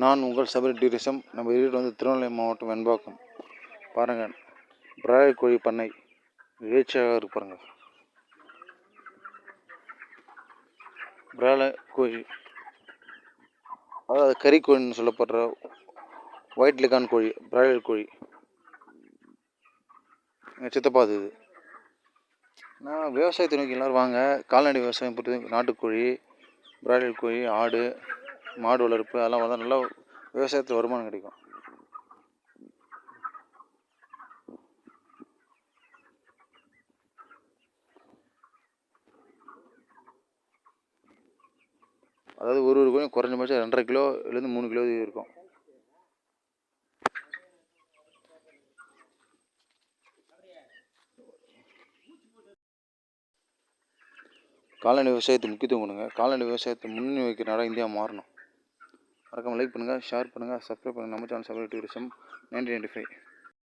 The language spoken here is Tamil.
நான் உங்கள் சபரி டூரிசம் நம்ம வீடு வந்து திருநெல்வேலி மாவட்டம் வெண்பாக்கம். பாருங்கள் பிராய்லர் கோழி பண்ணை எழுச்சியாக இருக்கு பாருங்க. பிராய்லர் கோழி. அதாவது கறி கோழின்னு சொல்லப்படுற ஒயிட் லெகான் கோழி பிராய்லர் கோழி. எங்கள் சித்தப்பா அது. இது நான் விவசாயத்தை நோக்கி எல்லோரும் வாங்க. கால்நடை விவசாயம் பொறுத்த நாட்டுக்கோழி பிராய்லர் கோழி ஆடு மாடு வளர்ப்பு அதெல்லாம் வந்தால் நல்லா விவசாயத்தில் வருமானம் கிடைக்கும். அதாவது ஒரு ஒரு கோழியும் குறைஞ்சபட்சம் ரெண்டரை கிலோலேருந்து மூணு கிலோ இருக்கும். கால்நடை விவசாயத்துக்கு முக்கியத்துவம் கொடுங்க. கால்நடை விவசாயத்தை முன்னணி வைக்கிற நாடாக இந்தியா மாறணும். மறக்காமல் லைக் பண்ணுங்கள் ஷேர் பண்ணுங்கள் சப்ஸ்கிரைப் பண்ணுங்கள் நம்ம channel subscribe tourism nineteen ninety five